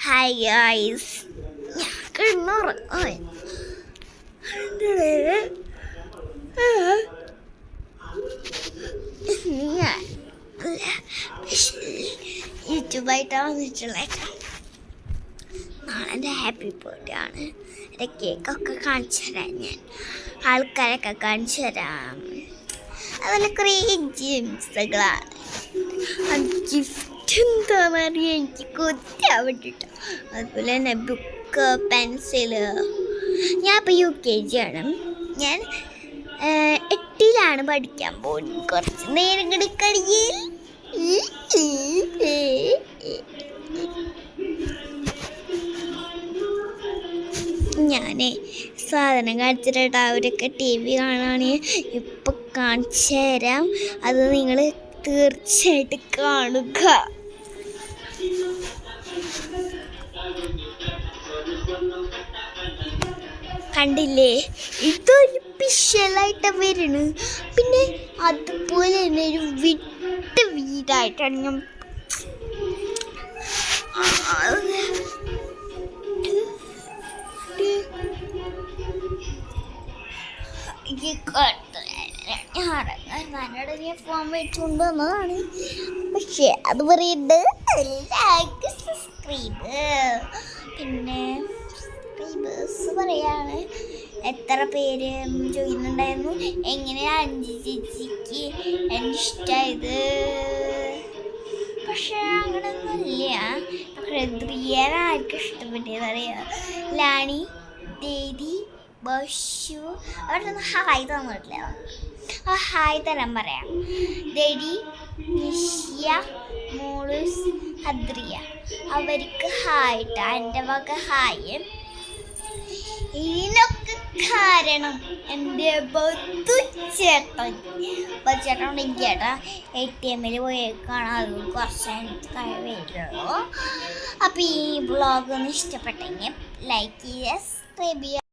Hi guys ഞാൻ കിടന്നുറങ്ങാൻ ഞാൻ യൂട്യൂബായിട്ടാണ് വന്നിട്ടുള്ളത് നാളെ എന്റെ ഹാപ്പി ബർത്ത്ഡേ ആണ്. എന്റെ കേക്കൊക്കെ കാണിച്ചു തരാം ഞാൻ. ആൾക്കാരൊക്കെ കാണിച്ചു തരാം. അതുപോലെ കുറേ ജിംസുകളാണ് ഗിഫ്റ്റ് അറിയാം എനിക്ക് കൊത്തിയാൻ വേണ്ടിയിട്ട് അതുപോലെ തന്നെ ബുക്ക് പെൻസിൽ ഞാൻ ഇപ്പോൾ യു കെ ജി ആണ്. ഞാൻ എട്ടിലാണ് പഠിക്കാൻ പോകുന്നത്. കുറച്ച് നേരം കൂടി കഴിയിൽ ഞാൻ സാധനം കാണിച്ചിട്ടാ അവരൊക്കെ ടി വി കാണാണ്. ഇപ്പം കാണിച്ചു തരാം. അത് നിങ്ങൾ തീർച്ചയായിട്ടും കാണുക. കണ്ടില്ലേ? ഇതൊരു പിഷലായിട്ട് വരുന്നു പിന്നെ അതുപോലെ തന്നെ ഒരു വിട്ട് വീടായിട്ടാണ് ഞാൻ ഞാനോട് ഞാൻ ഫോൺ മേടിച്ചുകൊണ്ട് വന്നതാണ്. പക്ഷേ അത് പറയുന്നത് സബ്സ്ക്രൈബ് പിന്നെ സബ്സ്ക്രൈബേഴ്സ് പറയാണ്. എത്ര പേര് ചോദിക്കുന്നുണ്ടായിരുന്നു എങ്ങനെയാണ് അഞ്ച് ചേച്ചിക്ക് എന്റെ ഇഷ്ടമായത് പക്ഷേ അങ്ങനെയൊന്നുമില്ല ഹൃദയാണ് ആർക്കും ഇഷ്ടപ്പെട്ടത് പറയാം ലാണി ദേദി ബഷു. അവരൊന്ന് ഹായ് തന്നിട്ടില്ല ആ ഹായ് തരാൻ പറയാം. ദേഡി നിഷ്യ മോളൂസ് ഹദ്രിയ. അവർക്ക് ഹായിട്ട് ട്ടാ. എന്റെ വക ഹായ്. ഇതിനൊക്കെ കാരണം എന്റെ ബോത്ത് ചേട്ടൻ. ഉണ്ടെങ്കിൽ ചേട്ടാ എ ടി എമ്മിൽ പോയേക്കാണ്. അത് കുറച്ച് കഴിഞ്ഞ് വരുള്ളൂ. അപ്പോൾ ഈ ബ്ലോഗ് ഒന്ന് ഇഷ്ടപ്പെട്ടെങ്കിൽ ലൈക്ക് ചെയ്യുക സബ്സ്ക്രൈബ് ചെയ്യുക.